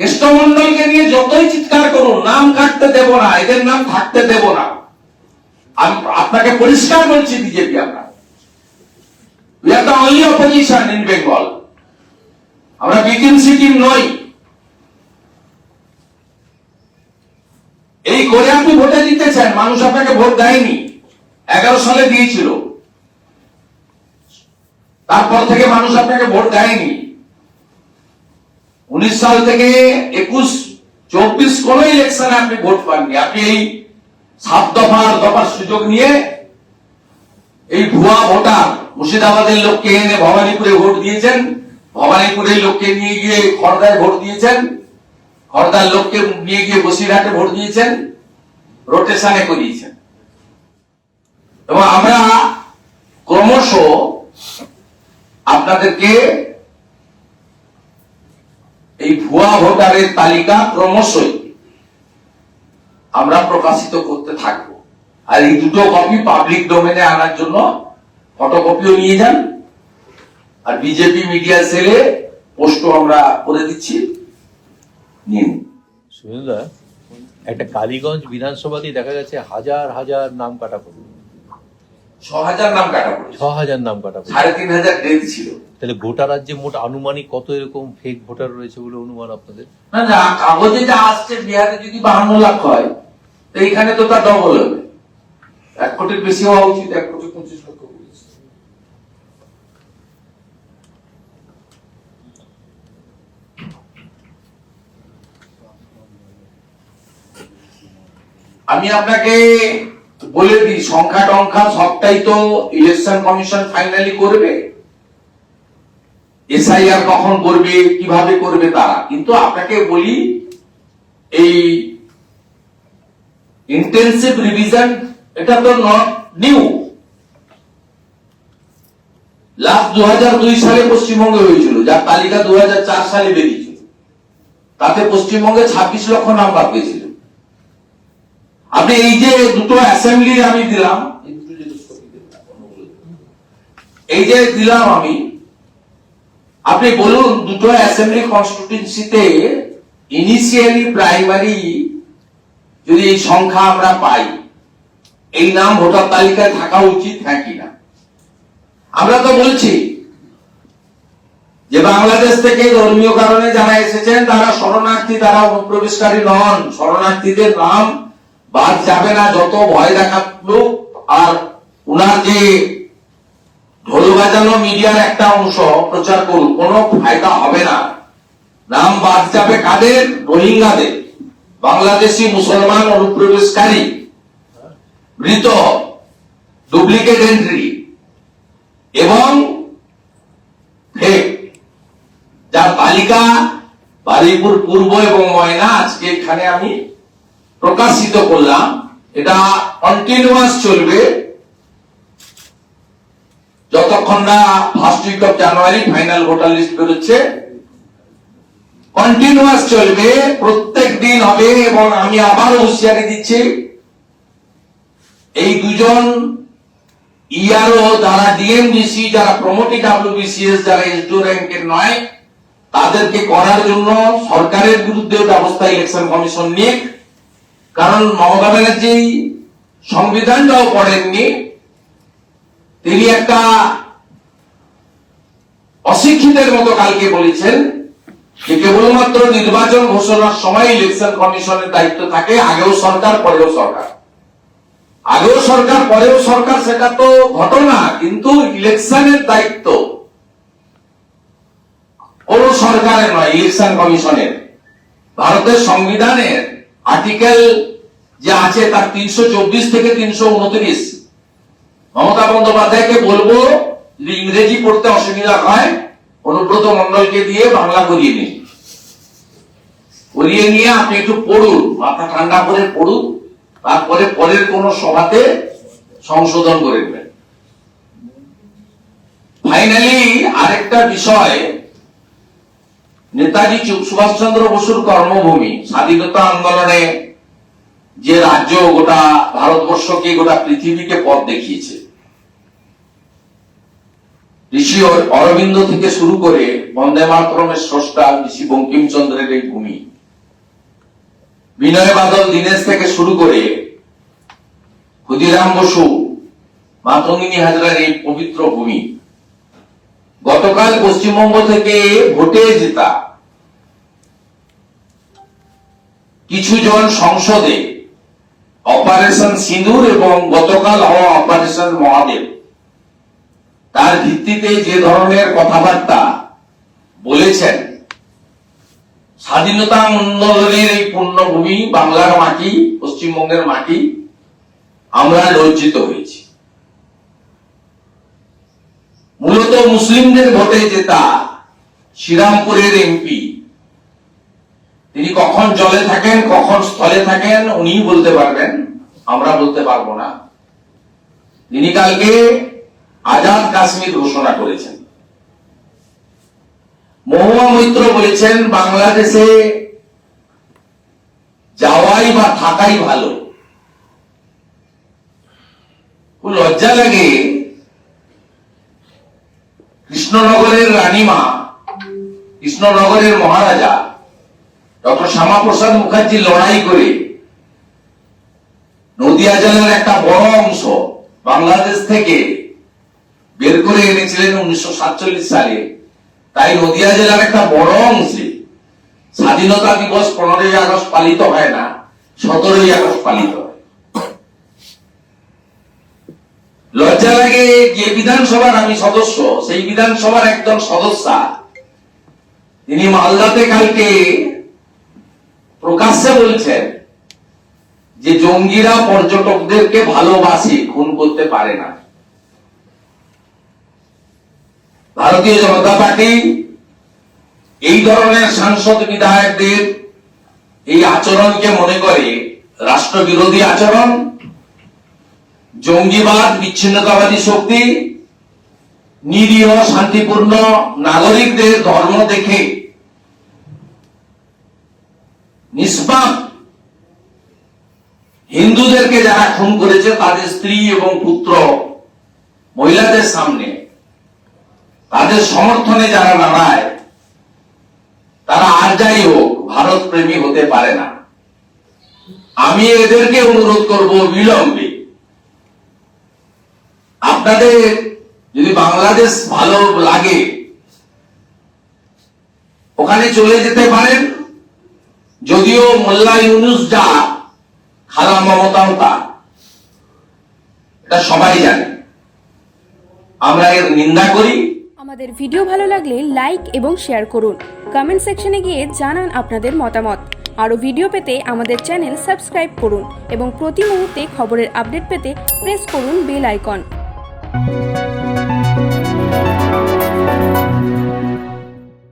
কেষ্টমন্ডলকে নিয়ে যতই চিৎকার করুন, নাম কাটতে দেব না, এদের নাম থাকতে দেব না। আপনাকে পরিষ্কার বলছি বিজেপি আমরা। We are the only opposition in Bengal আমরা বিকিম সিকিম নই। এই করে আপনি ভোটে জিতেছেন, মানুষ আপনাকে ভোট দেয়নি। এগারো সালে দিয়েছিল। তারপর থেকে মানুষ আপনাকে ভোট দেয়নি। উনিশ সাল থেকে একুশ, চব্বিশ কোন ইলেকশনে আপনি ভোট পাননি। আপনি এই সাত দফার দফার সুযোগ নিয়ে এই ভুয়া ভোটার মুর্শিদাবাদের লোককে এনে ভবানীপুরে ভোট দিয়েছেন, ভবানীপুরের লোককে নিয়ে গিয়ে খড়দায় ভোট দিয়েছেন খড়দার লোককে নিয়ে গিয়ে বসিরহাটে ভোট দিয়েছেন রোটেশনে করিয়েছেন। এবং আমরা ক্রমশ আপনাদেরকে এই ভুয়া ভোটারের তালিকা ক্রমশই আমরা প্রকাশিত করতে থাকব। আর এই দুটো কপি পাবলিক ডোমেনে আনার জন্য ফটোকপিও নিয়ে যান। আর বিজেপি মিডিয়া সেলে পোস্টও আমরা করে দিচ্ছি। নিন। একটা কালীগঞ্জ বিধানসভাতেই দেখা গেছে হাজার হাজার নাম কাটা পড়ল ছ নাম কাটা পড়েছে। ছ নাম কাটা পড়ল সাড়ে তিন হাজার ডেথ ছিল। তাহলে গোটা রাজ্যে মোট আনুমানিক কত এরকম ফেক ভোটার রয়েছে বলে অনুমান আপনাদের? না না কাগজে যা আসছে বিহারে যদি বাহান্ন লাখ হয় তো এইখানে তো তার ডবল হবে। এক কোটির বেশি হওয়া উচিত এক কোটি পঁচিশ লক্ষ আমি আপনাকে বলে দিই সংখ্যা টংখ্যা সবটাই তো ইলেকশন কমিশন ফাইনালি করবে। এসআইআর কখন করবে, কীভাবে করবে তারা। কিন্তু আপনাকে বলি, এই ইন্টেন্সিভ রিভিশন এটা তো নট নিউ লাস্ট দু দুই সালে পশ্চিমবঙ্গে হয়েছিল, যার তালিকা দু হাজার চার সালে বেরিয়েছিল। তাতে পশ্চিমবঙ্গে ছাব্বিশ লক্ষ নাম্বার পেয়েছিল। আপনি এই যে দুটো অ্যাসেম্বলি আমি দিলাম এই যে দিলাম, আমি আপনি বলুন দুটো অ্যাসেম্বলি কনস্টিটিউন্সিতে ইনিশিয়ালি প্রাইমারি যদি এই সংখ্যা আমরা পাই এই নাম ভোটার তালিকায় থাকা উচিত হ্যাঁ কি না? আমরা তো বলছি যে বাংলাদেশ থেকে ধর্মীয় কারণে যারা এসেছেন তারা শরণার্থী তারা অনুপ্রবেশকারী নন। শরণার্থীদের নাম বাদ যাবে না, যত ভয় দেখাল, আর উনার যে ঢোল বাজানো মিডিয়ার একটা অংশ প্রচার করুন কোনো ফায়দা হবে না। নাম বাদ যাবে কাদের? রোহিঙ্গাদের। বাংলাদেশি মুসলমান অনুপ্রবেশকারী, মৃত, ডুপ্লিকেট এন্ট্রি, এবং যার তালিকা বারুইপুর পূর্ব এবং ময়না, আজকে এখানে আমি প্রকাশিত করলাম, এটা কন্টিনিউয়াস চলবে। যতক্ষণ না first week of January final voter list বেরোচ্ছে। কন্টিনিউয়াস চলবে, প্রত্যেক দিন হবে এবং আমি আবারও হুঁশিয়ারি দিচ্ছি, এই দুজন ইআরও যারা ডিএমডিসি যারা প্রমোটি ডাব্লিউবিসিএস যারা এসডিও র্যাঙ্কের নয়, তাদেরকে করার জন্য সরকারের বিরুদ্ধে ব্যবস্থা ইলেকশন কমিশন নিয়ে কারণ মমতা ব্যানার্জি সংবিধানটাও পড়েননি। তিনি একটা অশিক্ষিতের মতো কালকে বলেছেন যে কেবলমাত্র নির্বাচন ঘোষণার সময় ইলেকশন কমিশনের দায়িত্ব থাকে, আগেও সরকার, পরেও সরকার। আগেও সরকার, পরেও সরকার, সেটা তো ঘটনা, কিন্তু ইলেকশনের দায়িত্ব কোন সরকারের নয় ইলেকশন কমিশনের ভারতের সংবিধানের আর্টিকেল যে আছে তার তিনশো চব্বিশ থেকে তিনশো উনত্রিশ। মমতা বন্দ্যোপাধ্যায়কে বলব যদি ইংরেজি পড়তে অসুবিধা হয়, অনুব্রত মন্ডলকে দিয়ে বাংলা করিয়ে নিন। করিয়ে নিয়ে আপনি একটু পড়ুন, মাথা ঠান্ডা করে পড়ুন, তারপরে পরের কোন সভাতে সংশোধন করে দেবেন ফাইনালি আরেকটা বিষয় নেতাজি সুভাষচন্দ্র বসুর কর্মভূমি, স্বাধীনতা আন্দোলনে যে রাজ্য গোটা ভারতবর্ষকে, গোটা পৃথিবীকে পথ দেখিয়েছে। ঋষি অরবিন্দ থেকে শুরু করে বন্দে মাতরমের স্রষ্টা ঋষি বঙ্কিমচন্দ্রের এই ভূমি। বিনয় বাদল দীনেশ থেকে শুরু করে ক্ষুদিরাম বসু, মাতঙ্গিনী হাজরার এই পবিত্র ভূমি। গতকাল পশ্চিমবঙ্গ থেকে ভোটে জেতা কিছু জন সংসদে অপারেশন সিঁদুর এবং গতকাল হওয়া অপারেশন মহাদেব। তার ভিত্তিতে যে ধরনের কথাবার্তা বলেছেন, স্বাধীনতা আন্দোলনের এই পুণ্যভূমি বাংলার মাটি, পশ্চিমবঙ্গের মাটি, আমরা লজ্জিত হয়েছি মূলত মুসলিমদের ভোটে জেতা শ্রীরামপুরের এমপি। তিনি কখন জলে থাকেন, কখন স্থলে থাকেন উনি বলতে পারবেন, আমরা বলতে পারব না। তিনি কালকে আজাদ কাশ্মীর ঘোষণা করেছেন। মহুয়া মৈত্র বলেছেন, বাংলাদেশে যাওয়াই বা থাকাই ভালো। লজ্জা লাগে কৃষ্ণনগরের রানীমা, কৃষ্ণনগরের মহারাজা, ডক্টর শ্যামাপ্রসাদ মুখার্জি লড়াই করে নদিয়া জেলার একটা বড় অংশ বাংলাদেশ থেকে বের করে এনেছিলেন উনিশশো সাতচল্লিশ সালে। তাই নদিয়া জেলার একটা বড় অংশে স্বাধীনতা দিবস পনেরোই আগস্ট পালিত হয় না, সতেরোই আগস্ট পালিত হয়। লজ্জা লাগে যে বিধানসভার আমি সদস্য, সেই বিধানসভার একজন সদস্যা। তিনি মালদাতে কালকে প্রকাশ্যে বলছেন যে জঙ্গিরা পর্যটকদেরকে ভালোবাসে, খুন করতে পারে না। ভারতীয় জনতা পার্টি এই ধরনের সাংসদ বিধায়কদের এই আচরণকে মনে করে রাষ্ট্রবিরোধী আচরণ জঙ্গিবাদ, বিচ্ছিন্নতাবাদী শক্তি, নিরীহ, শান্তিপূর্ণ নাগরিকদের ধর্ম দেখে নিষ্পাপ হিন্দুদেরকে যারা খুন করেছে, তাদের স্ত্রী এবং পুত্র মহিলাদের সামনে, তাদের সমর্থনে যারা দাঁড়ায় তারা আর যাই হোক ভারত প্রেমী হতে পারে না। আমি এদেরকে অনুরোধ করব বিলম্বে আপনাদের যদি বাংলাদেশ ভালো লাগে, ওখানে চলে যেতে পারেন। যদিও মোল্লা ইউনুস যা, খালা মমতাও এটা সবাই জানে। আমরা এর নিন্দা করি। আমাদের ভিডিও ভালো লাগলে লাইক এবং শেয়ার করুন। কমেন্ট সেকশনে গিয়ে জানান আপনাদের মতামত। আরও ভিডিও পেতে আমাদের চ্যানেল সাবস্ক্রাইব করুন এবং প্রতি মুহূর্তে খবরের আপডেট পেতে প্রেস করুন বেল আইকন।